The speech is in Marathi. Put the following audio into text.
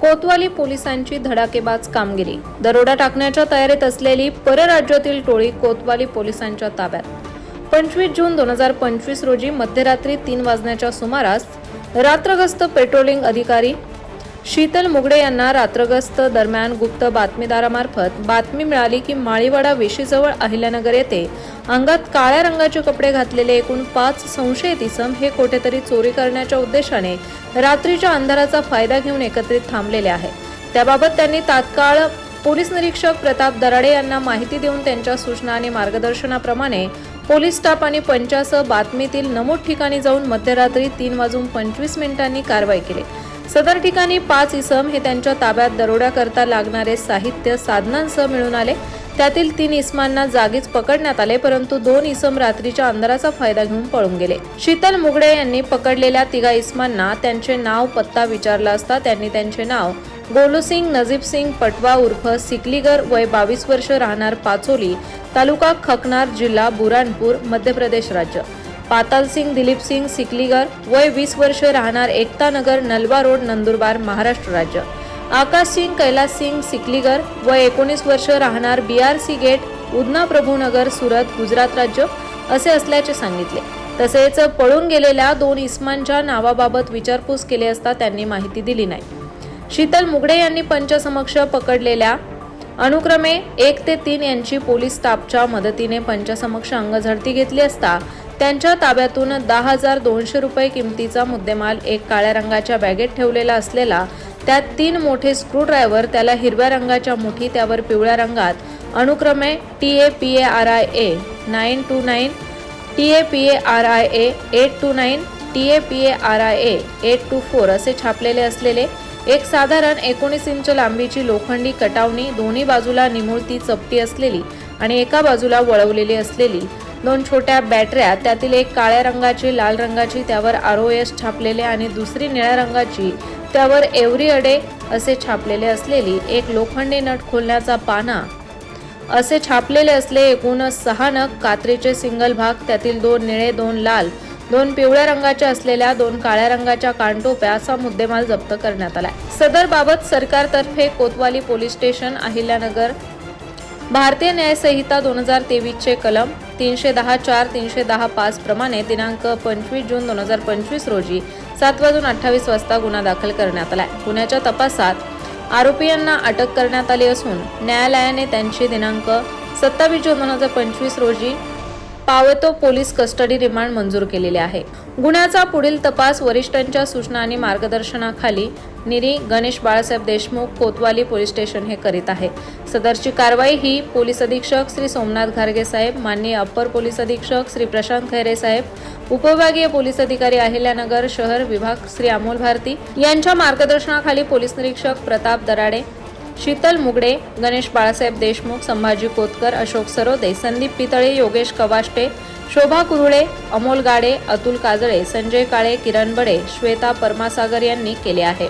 कोतवाली पोलिसांची धडाकेबाज कामगिरी. दरोडा टाकण्याच्या तयारीत असलेली परराज्यातील टोळी कोतवाली पोलिसांच्या ताब्यात. पंचवीस जून दोन हजार पंचवीस रोजी मध्यरात्री तीन वाजण्याच्या सुमारास रात्रगस्त पेट्रोलिंग अधिकारी शीतल मुगडे यांना रात्रगस्त दरम्यान गुप्त बातमीदारामार्फत बातमी मिळाली की माळीवाडा वेशीजवळ अहिल्यानगर येथे अंगात काळ्या रंगाचे कपडे घातलेले एकूण पाच संशयित इसम हे कोठेतरी चोरी करण्याच्या उद्देशाने रात्रीच्या अंधाराचा फायदा घेऊन एकत्रित थांबलेले आहे. त्याबाबत त्यांनी तात्काळ पोलीस निरीक्षक प्रताप दराडे यांना माहिती देऊन त्यांच्या सूचना आणि मार्गदर्शनाप्रमाणे पोलीस स्टाफ आणि पंचासह बातमीतील नमूद ठिकाणी जाऊन मध्यरात्री तीन वाजून पंचवीस मिनिटांनी कारवाई केली. सदर ठिकाणी पाच इसम हे त्यांच्या ताब्यात दरोड्याकरता लागणारे साहित्य साधनांसह मिळून आले. त्यातील तीन इसमांना जागीच पकडण्यात आले परंतु दोन इसम रात्रीच्या अंधाराचा फायदा घेऊन पळून गेले. शीतल मुगडे यांनी पकडलेल्या तिघा इसमांना त्यांचे नाव पत्ता विचारला असता त्यांनी त्यांचे नाव गोलूसिंग नजीबसिंग पटवा उर्फ सिकलीगर वय बावीस वर्ष राहणार पाचोली तालुका खकनार जिल्हा बुराणपूर मध्य प्रदेश राज्य. पातालसिंग दिलीपसिंग सिकलीगर वय वीस वर्ष राहणार एकतानगर नलवा रोड नंदुरबार महाराष्ट्र राज्य. आकाश सिंग कैलास सिंग सिकलीगर वय एकोणीस वर्ष राहणार B R C gate Udhna Prabhunagar Surat Gujarat राज्य असे असल्याचे सांगितले. तसेच पळून गेलेल्या दोन इस्मांच्या नावाबाबत विचारपूस केली असता त्यांनी माहिती दिली नाही. शीतल मुगडे यांनी पंचसमक्ष पकडलेल्या अनुक्रमे एक ते तीन यांची पोलीस स्टाफच्या मदतीने पंचसमक्ष अंगझडती घेतली असता त्यांच्या ताब्यातून दहा हजार दोनशे रुपये किमतीचा मुद्देमाल एक काळ्या रंगाच्या बॅगेत ठेवलेला असलेला त्यात तीन मोठे स्क्रूड्रायव्हर त्याला हिरव्या रंगाच्या मुठी त्यावर पिवळ्या रंगात अनुक्रमे T A P A R I A nine two nine T A P A R I A eight two nine T A P A R I A eight two four असे छापलेले असलेले एक साधारण एकोणीस इंच लांबीची लोखंडी कटावणी दोन्ही बाजूला निमुळती चपटी असलेली आणि एका बाजूला वळवलेली असलेली दोन छोट्या बॅटऱ्या त्यातील एक काळ्या रंगाची लाल रंगाची त्यावर आर ओ एस छापलेले आणि दुसरी निळ्या रंगाची त्यावर एव्हरी अडे असे छापलेले असलेली एक लोखंडी नट खोलण्याचा पाना. असे छापलेले असले एकूण सहा नग कात्रीचे सिंगल भाग त्यातील दोन निळे दोन लाल दोन पिवळ्या रंगाच्या असलेल्या दोन काळ्या रंगाच्या कानटोप्या असा मुद्देमाल जप्त करण्यात आला सदर बाबत सरकारतर्फे कोतवाली पोलीस स्टेशन अहिल्यानगर भारतीय न्यायसंहिता दोन हजार तेवीसचे कलम तीनशे दहा चार तीनशे दहा पाच प्रमाणे दिनांक पंचवीस जून दोन हजार पंचवीस रोजी सात वाजून अठ्ठावीस वाजता गुन्हा दाखल करण्यात आला आहे गुन्ह्याच्या तपासात आरोपींना अटक करण्यात आली असून न्यायालयाने त्यांची दिनांक सत्तावीस जून दोन हजार पंचवीस रोजी पावेतो पोलीस कस्टडी रिमांड मंजूर केलेले आहे. गुन्ह्याचा पुढील तपास वरिष्ठांच्या सूचना आणि मार्गदर्शनाखाली निरी गणेश बाळासाहेब देशमुख कोतवाली पोलीस स्टेशन हे करीत आहे. सदरची कारवाई ही पोलीस अधीक्षक श्री सोमनाथ घारगे साहेब माननीय अप्पर पोलीस अधीक्षक श्री प्रशांत खैरे साहेब उपविभागीय पोलीस अधिकारी अहिल्यानगर शहर विभाग श्री अमोल भारती यांच्या मार्गदर्शनाखाली पोलीस निरीक्षक प्रताप दराडे शीतल मुगडे गणेश बाळासाहेब देशमुख संभाजी कोतकर अशोक सरोदे संदीप पितळे योगेश कवाष्टे शोभा कुरुळे अमोल गाडे अतुल काजळे संजय काळे किरण बडे श्वेता परमासागर यांनी केले आहे.